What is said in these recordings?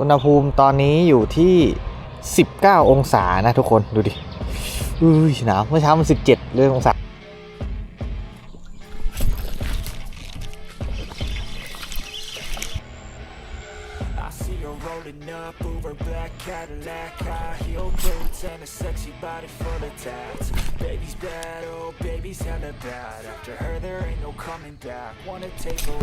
อุณหภูมิตอนนี้อยู่ที่ 19 องศานะทุกคนดูดิอุ้ยหนาวเมื่อเช้ามัน 17 เรื่ององศาล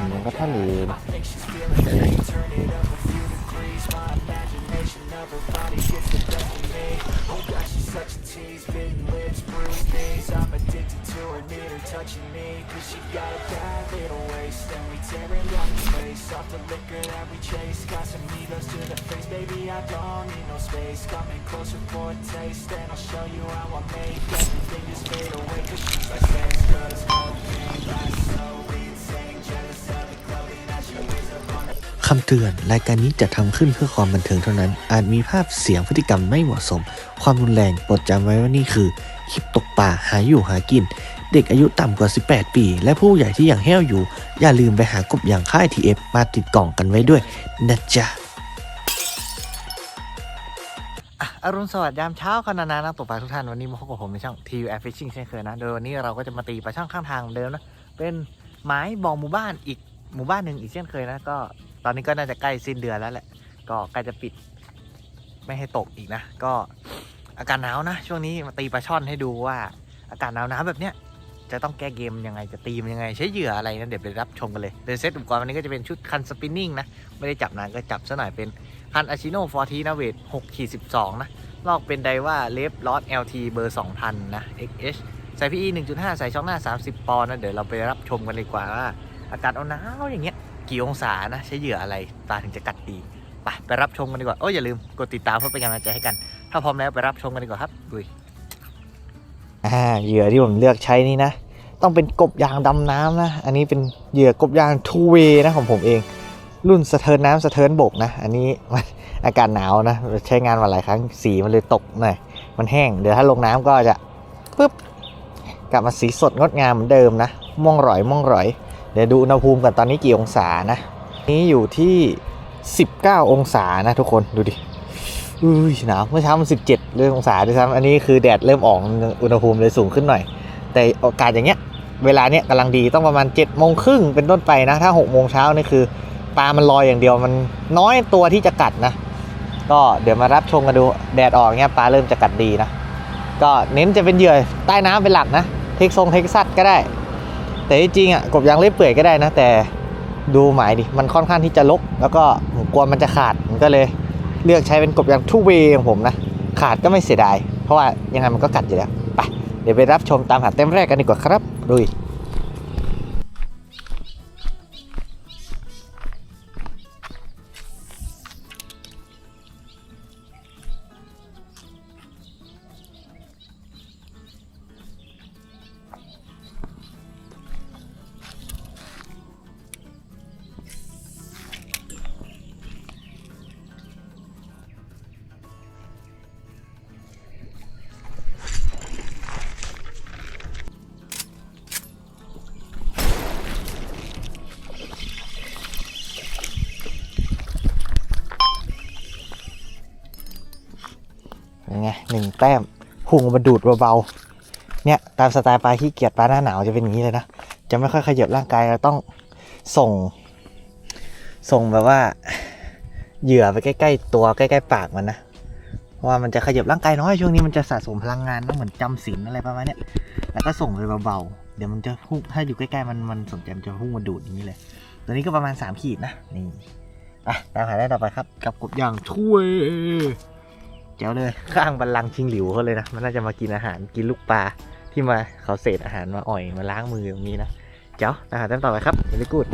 มมันก็ท่านเลน it degrees. My imagination of her body gets the best of me. Oh God, she's such a tease. Bitten lips, bruised knees. I'm addicted to her, need her touching me. Cause she got a bad little waist. And we tearing down the place. Off the liquor that we chase. Got some needles to the face. Baby, I don't need no space. Coming closer for a taste. And I'll show you how I make everything just fade away. Cause she's like sex, drugs, cocaine. คำเตือนรายการนี้จะทำขึ้นเพื่อความบันเทิงเท่านั้น อาจมีภาพเสียงพฤติกรรมไม่เหมาะสม ความรุนแรงโปรดจำไว้ว่านี่คือคลิปตกป่าหาอยู่หากิน เด็กอายุต่ำกว่า 18 ปี และผู้ใหญ่ที่ยังแห้วอยู่ อย่าลืมไปหากบอย่างค่าย TF มาติดกล่องกันไว้ด้วยนะจ๊ะอรุณสวัสดิ์ยามเช้าคณะนานักตกปลาทุกท่านวันนี้มาพบกับผมในช่อง TU Air Fishing เช่นเคยนะ โดยวันนี้เราก็จะมาตีปลาช่อนข้างทางเดิมนะ เป็นไม้บองหมู่บ้านอีกหมู่บ้านหนึ่งอีกเช่นเคยนะก็ ตอนนี้ก็น่าจะใกล้สิ้นเดือนแล้วแหละ ก็ใกล้จะปิด ไม่ให้ตกอีกนะ ก็อากาศหนาวนะ ช่วงนี้มาตีปลาช่อนให้ดูว่า อากาศหนาวหนาวแบบเนี้ยจะต้องแก้เกมยังไงจะตีมยังไงใช้เหยื่ออะไรนะเดี๋ยวไปรับชมกันเลยโดยเซตอุปกรณ์วันนี้ก็จะเป็นชุดคันสปินนิ่งนะ ไม่ได้จับนานก็จับซะหน่อยเป็นคันอาชิโน่ฟอร์ทีนาเวท6ขีด12นะลอกเป็นไดว่าเลฟลอส LT เบอร์2000นนะ XH ใส่ PE 1.5ใส่ช่องหน้า30ปอนด์นะเดี๋ยวเราไปรับชมกันดีกว่าว่าอากาศเอาหนาวอย่างเงี้ย กี่องศานะ ใช้เหยื่ออะไรปลาถึงจะกัดดีไปไปรับชมกันดีกว่าโอ้ยอย่าลืมกดติดตามเพื่อเป็นกำลังใจให้กัน ถ้าพร้อมแล้วไปรับชมกันดีกว่าครับดุยอ่าเหยื่อที่ผมเลือกใช้นี่นะ ต้องเป็นกบยางดำน้ำนะ อันนี้เป็นเหยื่อกบยางทูเวนะของผมเอง รุ่นสะเทินน้ำสะเทินบกนะ อันนี้อากาศหนาวนะ ใช้งานมาหลายครั้งสีมันเลยตกหน่อยมันแห้งเดี๋ยวถ้าลงน้ำก็จะปึ๊บกลับมาสีสดงดงามเหมือนเดิมนะม่วงร่อยม่วงร่อย ดี๋ยวดูอุณหภูมิกันตอนนี้กี่องศานะ นี้อยู่ที่ 19 องศานะทุกคนดูดิอุ้ยหนาวเมื่อเช้ามัน17เลยองศาด้วยซ้ำอันนี้คือแดดเริ่มออกอุณหภูมิเลยสูงขึ้นหน่อย แต่โอกาสอย่างเงี้ยเวลาเนี้ยกำลังดีต้องประมาณ7จ็ดโมงครึ่งเป็นต้นไปนะ ถ้า6กโมงเช้านี่คือปลามันลอยอย่างเดียวมันน้อยตัวที่จะกัดนะ ก็เดี๋ยวมารับชมกันดูแดดออกเงี้ยปลาเริ่มจะกัดดีนะ ก็เน้นจะเป็นเหยื่อใต้น้ำเป็นหลักนะ เทคทรงเท็กซัสก็ได้ แต่จริงๆอะกบยางเล็บเปื่อยก็ได้นะ แต่ดูหมายดิมันค่อนข้างที่จะลก แล้วก็ผมกลัวมันจะขาดมันก็เลยเลือกใช้เป็นกบยางทูเวของผมนะ ขาดก็ไม่เสียดาย เพราะว่ายังไงมันก็กัดอยู่แล้ว ไป เดี๋ยวไปรับชมตามหาเต็มแรกกันดีกว่าครับดุย ไงหนึ่งแต้มพุ่งมาดูดเบาๆเนี่ยตามสไตล์ปลาขี้เกียจปลาหน้าหนาวจะเป็นอย่างนี้เลยนะจะไม่ค่อยขยับร่างกายเราต้องส่ง ส่งแบบว่า เหยื่อไปใกล้ ๆ ตัวใกล้ ๆ ปากมันนะว่ามันจะขยับร่างกายน้อยช่วงนี้มันจะสะสมพลังงานนะเหมือนจำศีลอะไรประมาณเนี้ยแล้วก็ส่งไปเบาๆเดี๋ยวมันจะพุ่งถ้าอยู่ใกล้ๆมันมันสนใจมันจะพุ่งมาดูดอย่างนี้เลย ตัวนี้ก็ประมาณสามขีดนะนี่อะตามหาได้ต่อไปครับ กับกบย่างถ้วย เจ๋วเลยข้างบันลังชิงหลิวเขาเลยนะ มันน่าจะมากินอาหารกินลูกปลาที่มาเขาเศษอาหารมาอ่อยมาล้างมือตรงนี้นะ เจ้าอาหารเต็มต่อไปครับเ e ลิกูด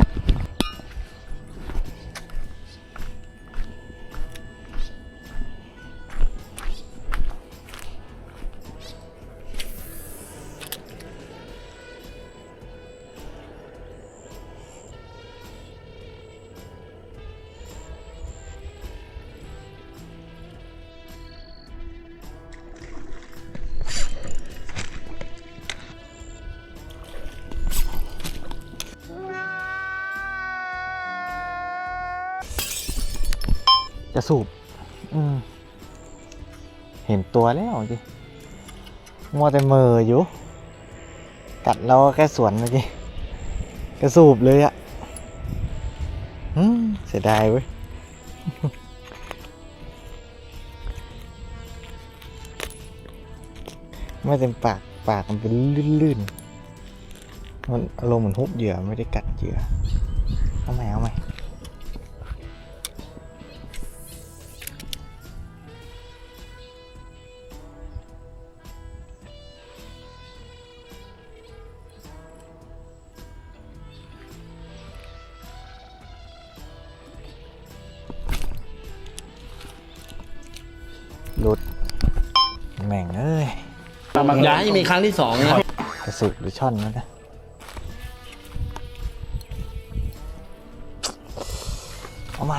จะสูบอืมเห็นตัวแล้วจิมัวแต่เหมออยู่ กัดเราก็แค่สวนเมื่อกี้กระสูบเลยอะอืมเสียดายเว้ย ไม่เต็มปาก ปากมันเป็นลื่นๆ มันอารมณ์เหมือนฮุบเหยื่อ ไม่ได้กัดเหยื่อ เอาใหม่เอาใหม่ อย่าให้มีครั้งที่สองนะกระสุกหรือช่อนนะนะเอาไหม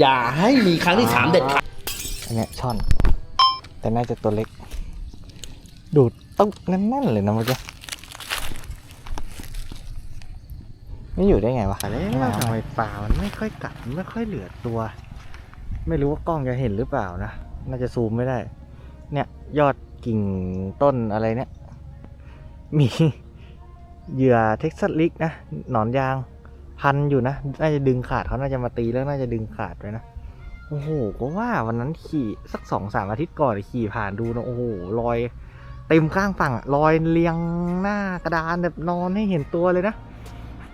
อย่าให้มีครั้งที่สามเด็ดขาดอันเนี้ยช่อน แต่น่าจะตัวเล็ก ดูดต้องแน่นๆเลยนะเมื่อกี้ไม่อยู่ได้ไงวะแล้วทำไมปลามันไม่ค่อยกัดมันไม่ค่อยเหลือตัว ไม่รู้ว่ากล้องจะเห็นหรือเปล่านะน่าจะซูมไม่ได้ เนี่ย ยอดกิ่งต้นอะไรเนี่ย มีเหยื่อเท็กซัสลิกนะหนอนยางพันอยู่นะน่าจะดึงขาดเขาน่าจะมาตีแล้วน่าจะดึงขาดไว้นะโอ้โหก็ว่าวันนั้นขี่สักสองสามอาทิตย์ก่อนขี่ผ่านดูนะโอ้โหรอย เต็มข้างฝั่งอะรอยเรียงหน้ากระดานแบบนอนให้เห็นตัวเลยนะ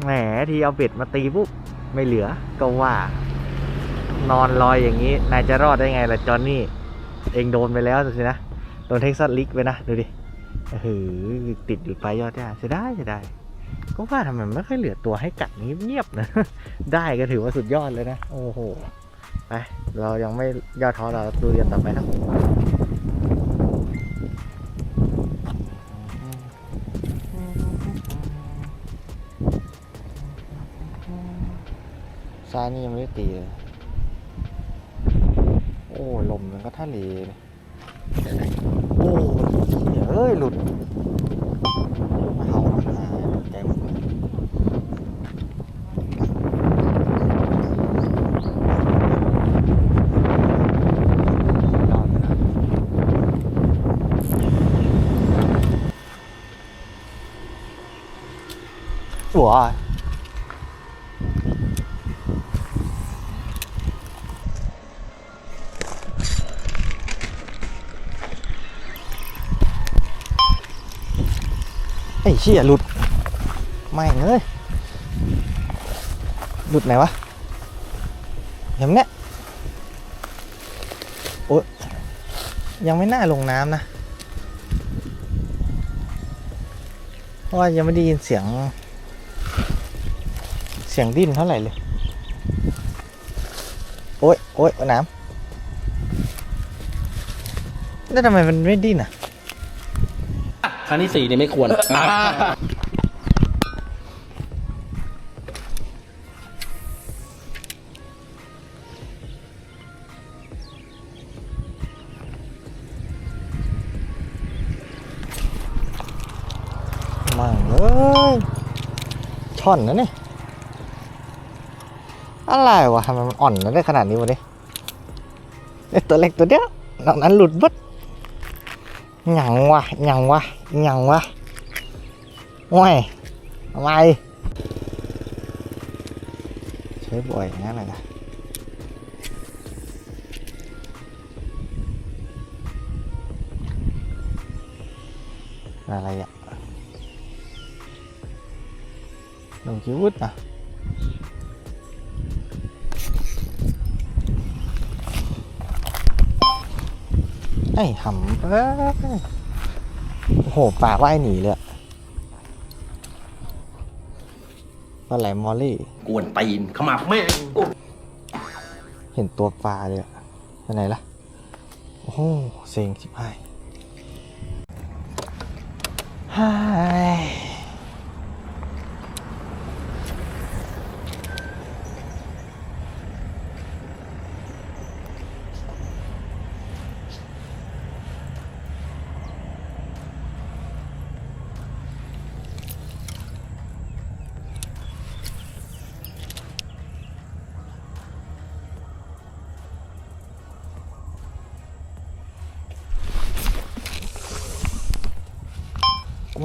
แหมทีเอาเบ็ดมาตีปุ๊บไม่เหลือก็ว่า นอนลอยอย่างนี้นายจะรอดได้ไงล่ะจอนนี่เองโดนไปแล้วสินะโดนเท็กซัสลิกไปนะดูดิเออติดอยู่ปลายยอดย่าเสียดายเสียดายก็ว่าทำไมไม่ค่อยเหลือตัวให้กัดเงียบๆนะ ได้ก็ถือว่าสุดยอดเลยนะ โอ้โห ไป เรายังไม่ย่อท้อเราดูเรียนต่อไปครั ซ้ายนี่ยังไม่ได้ตีเลยโอ้ลมมันก็ท่าเลโอ้เฮ้ยเอ้ยหลุดมาเห่ามาหาใจหมดหัว เชี่ยหลุด ไม่เอ้ยหลุดไหนวะเห็นเนี้ยโอ๊ยยังไม่น่าลงน้ำนะเพราะว่ายังไม่ได้ยินเสียง เสียงดิ้นเท่าไหร่เลย โอ๊ยโอ๊ยน้ำแล้วทำไมมันไม่ดิ้นอะ ครั้งที่สี่เนี่ยไม่ควร มั่งเอ้ยช่อนนะเนี่ย อะไรวะทำไมมันอ่อนได้ขนาดนี้วะเนี่ยไอ้ตัวเล็กตัวเดียว นอกนั้นหลุดบัด หยังวะหยังวะหยังวะโอ้ยทำ ไมใช้บ่อยอย่างนั้นเลยนะอะไรอะ đồng chí út à ấy hầm quá hổ bà vai nỉ เลยอะปลาไหลมอลลี่ กวนตีนขมับแม่งเห็นตัวปลาเลยอะไปไหนล่ะ โอ้โหเซ็งชิบหายฮ่าย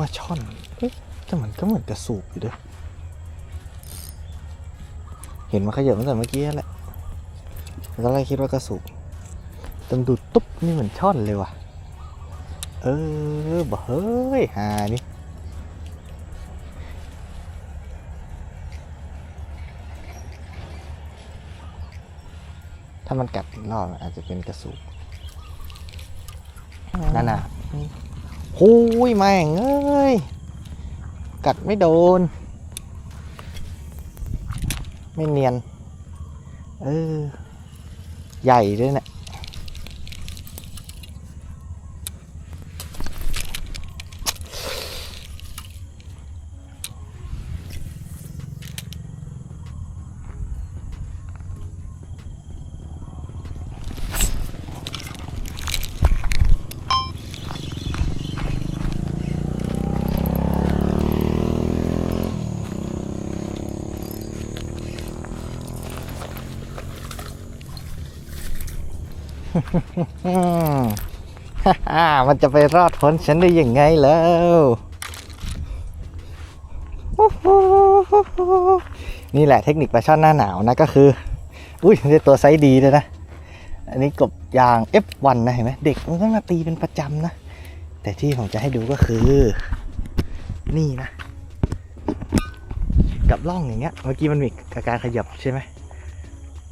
ว่าช่อนเอ๊ะแต่มันก็เหมือนกระสูบอยู่ด้วยเห็นมันขยับตั้งแต่เมื่อกี้แหละตอนแรกคิดว่ากระสูบจนดูตุ๊บนี่เหมือนช่อนเลยว่ะ เออบ่เฮ้ยหานี่ถ้ามันกัดอีกรอบอาจจะเป็นกระสูบนั่นน่ะ หูยแม่งเอ้ย กัดไม่โดน ไม่เนียน เออ ใหญ่ด้วยเนะี่ย มฮ่าๆมันจะไปรอดพ้นฉันได้ยังไงแล้วนี่แหละเทคนิคปลาช่อนหน้าหนาวนะก็คือ อุ้ยได้ตัวไซส์ดีเลยนะ อันนี้กบยาง F1 นะเห็นไหมเด็กมันก็มาตีเป็นประจำนะ แต่ที่ผมจะให้ดูก็คือ นี่นะ กับล่องอย่างเงี้ย เมื่อกี้มันมีอาการขยับใช่ไหม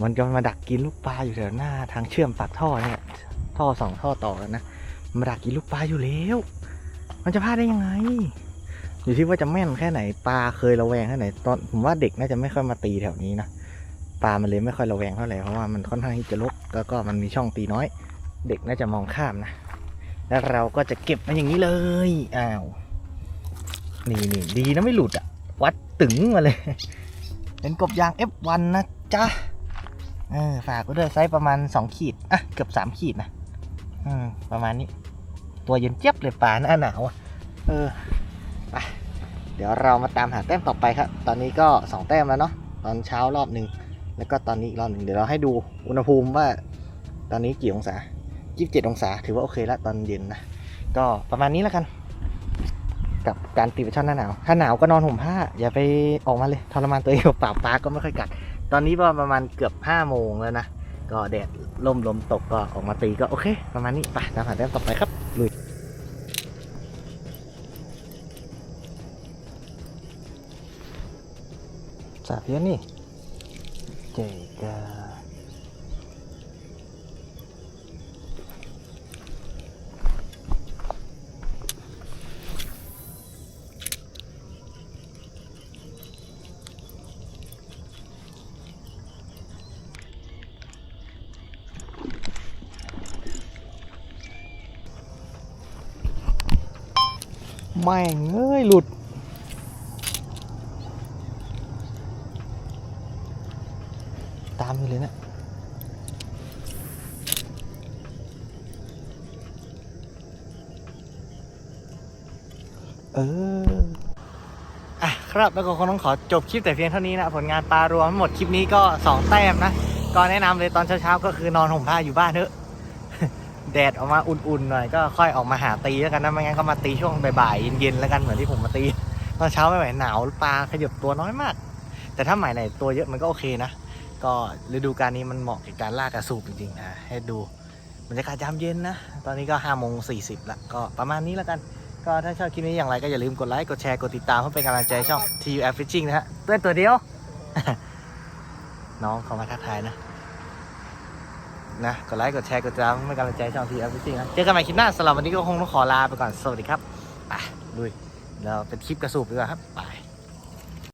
มันจะมาดักกินลูกปลาอยู่แถวหน้าทางเชื่อมปากท่อเนี่ย ท่อสองท่อต่อกันนะมาดักกินลูกปลาอยู่แล้ว มันจะพลาดได้ยังไง อยู่ที่ว่าจะแม่นแค่ไหนปลาเคยระแวงแค่ไหนตอนผมว่าเด็กน่าจะไม่ค่อยมาตีแถวนี้นะปลามันเลยไม่ค่อยระแวงเท่าไหร่เพราะว่ามันค่อนข้างที่จะลกแล้วก็มันมีช่องตีน้อย เด็กน่าจะมองข้ามนะแล้วเราก็จะเก็บมันอย่างนี้เลยอ้าวนี่นี่ดีนะไม่หลุดอะวัดตึงมาเลย เป็นกบยาง F1 นะจ๊ะ เออฝากไว้ด้วยไซส์ประมาณ2ขีดอะเกือบ3ขีดนะอืมประมาณนี้ ตัวเย็นเจี๊ยบเลยป่าหน้าหนาวอะเออไปเดี๋ยวเรามาตามหาแต้มต่อไปครับ ตอนนี้ก็2แต้มแล้วเนาะตอนเช้ารอบหนึ่งแล้วก็ตอนนี้อีกรอบหนึ่งเดี๋ยวเราให้ดูอุณหภูมิว่า ตอนนี้กี่องศา27องศา ถือว่าโอเคล้วตอนเย็นนะก็ประมาณนี้แล้วกัน กับการตีปช่อนหน้าหนาว ถ้าหนาวก็นอนห่มผ้า อย่าไปออกมาเลยทรมานตัวเองเปล่าปลาก็ไม่ค่อยกัด ตอนนี้ประมาณเกือบ5โมงแล้วนะ ก็แดดลมลมตกก็ออกมาตีก็โอเค ประมาณนี้ไปตามหาแต้มต่อไปครับลุยสาบเยอะนี่เจ๊กา แม่งเอ้ย หลุด ตามอยู่เลยเนะเอออะครับแล้วก็คงต้องขอจบคลิปแต่เพียงเท่านี้นะ ผลงานปลารวมหมดคลิปนี้ก็ 2 แต้มนะ ก็แนะนำเลยตอนเช้าๆ ก็คือนอนห่มผ้าอยู่บ้านเถอะ แดดออกมาอุ่นๆหน่อยก็ค่อยออกมาหาตีแล้วกันนะไม่งั้นก็มาตีช่วงบ่ายๆเย็นๆแล้วกันเหมือนที่ผมมาตีตอนเช้าไม่ไหวหนาวปลาขยับตัวน้อยมาก แต่ถ้าหมายไหนตัวเยอะมันก็โอเคนะก็ฤดูกาลนี้มันเหมาะกับการล่ากระสูบจริงๆอะให้ดูบรรยากาศยามเย็นนะ ตอนนี้ก็5้าโมงสีละก็ประมาณนี้แล้วกัน ก็ถ้าชอบคลิปนี้อย่างไรก็อย่าลืมกดไลค์ กดแชร์ กดติดตามเพื่อเป็นกำลังใจช่อง TU Air Fishing นะฮะเพื่อนตัวเดียว น้องเขามาทักทายนะ นะกดไลค์กดแชร์กดติดตามเพื่อเป็นกำลังใจช่องทีเอฟซิ่งนะเจอกันใหม่คลิปหน้าสำหรับวันนี้ก็คงต้องขอลาไปก่อนสวัสดีครับไปลุยเราเป็นคลิปกระสูบดีกว่าครับไป